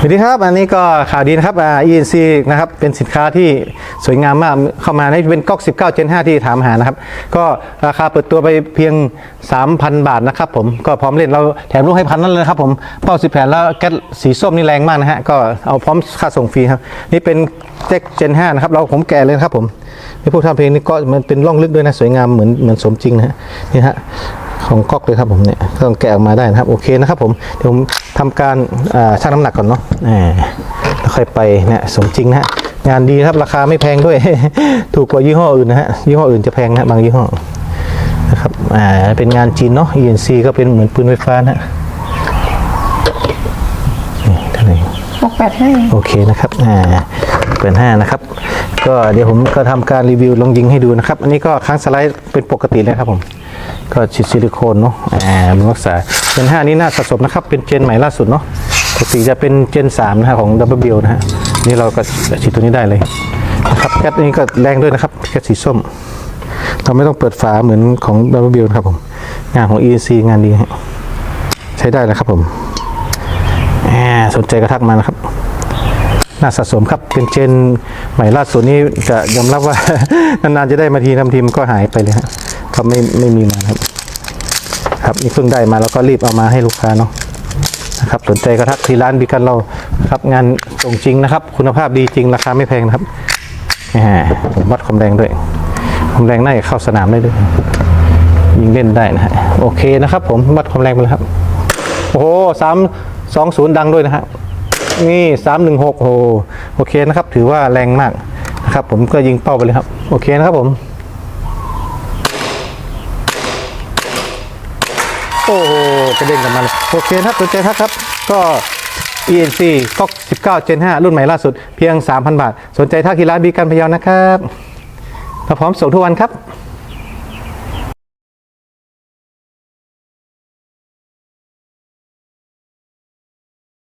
สวัสดีครับ อันนี้ก็ข่าวดีนะครับอ่า ENC นะครับ เป็นสินค้าที่สวยงามมาก เข้ามาในเป็นก๊อก 19 Gen 5 ที่ถามหานะครับ ก็ราคาเปิดตัวไปเพียง 3,000 บาทนะครับผม ก็พร้อมเล่นเราแถมลูกให้พันนั่นเลยครับผม เป้า 10 แผ่นแล้วแก๊สสีส้มนี่แรงมากนะฮะ ก็เอาพร้อมค่าส่งฟรีครับ นี่เป็นเจ็ก Gen 5 นะครับ เราผมแกะเลยครับผมนี่พวกทำเพลงนี่ก็มันเป็นร่องลึกด้วยนะ สวยงามเหมือนเหมือนสมจริงนะฮะ นี่ฮะของก๊อกเลยครับผมเนี่ยก็ต้องแกะออกมาได้นะครับ โอเคนะครับผม เดี๋ยวผม ทำการอ่าชั่งน้ำหนักก่อนเนาะอ่าแล้วค่อยไปเนี่ยสมจริงนะฮะงานดีนะครับราคาไม่แพงด้วย ถูกกว่ายี่ห้ออื่นนะฮะยี่ห้ออื่นจะแพงนะบางยี่ห้อนะครับอ่าเป็นงานจีนเนาะ ENC ก็เป็นเหมือนปืนไฟฟ้านะฮะนี่เท่าไหร่หกแปดห้าโอเคนะครับอ่าเปิดห้านะครับ ก็เดี๋ยวผมก็ทำการรีวิวลองยิงให้ดูนะครับ อันนี้ก็ค้างสไลด์เป็นปกติเลยครับผม ก็ฉีดซิลิโคนเนาะอ่าบำรุงรักษาเจนห้านี้น่าสะสมนะครับ เป็นเจนใหม่ล่าสุดเนาะปกติจะเป็นเจนสามนะฮะของดับเบิลบิลนะฮะนี่เราก็ฉีดตัวนี้ได้เลยนะครับแก๊สนี้ก็แรงด้วยนะครับแก๊สสีส้ม เราไม่ต้องเปิดฝาเหมือนของดับเบิลบิลครับผม งานของ EC งานดีฮะใช้ได้นะครับผมสนใจก็ทักมานะครับน่าสะสมครับเป็นเจนใหม่ล่าสุดนี้จะยอมรับว่านานๆจะได้มาทีทำทีมนก็หายไปเลยฮะก็ไม่ไม่มีมาครับ ครับนี่เพิ่งได้มาแล้วก็รีบเอามาให้ลูกค้าเนาะนะครับสนใจก็ทักที่ร้านบิกันเราครับงานส่งจริงนะครับ คุณภาพดีจริงราคาไม่แพงนะครับผมวัดความแรงด้วยความแรงน่าจะเข้าสนามได้ด้วยยิงเล่นได้นะฮะโอเคนะครับ ผมวัดความแรงไปแล้วครับโอ้โหสามสองศูนย์ดังด้วยนะฮะนี่สามหนึ่งหกโอ้โหโอเคนะครับ ถือว่าแรงมากนะครับ ผมก็ยิงเป้าไปเลยครับ โอเคนะครับผม โอ้โหกระเด็นกับมาเลยโอเคครับสนใจทักครับ ก็ ENC ก็19 Gen 5 รุ่นใหม่ล่าสุดเพียง 3,000 บาท สนใจท่ากีฬาบีกันพยานะครับมาพร้อมส่งทุกวันครับ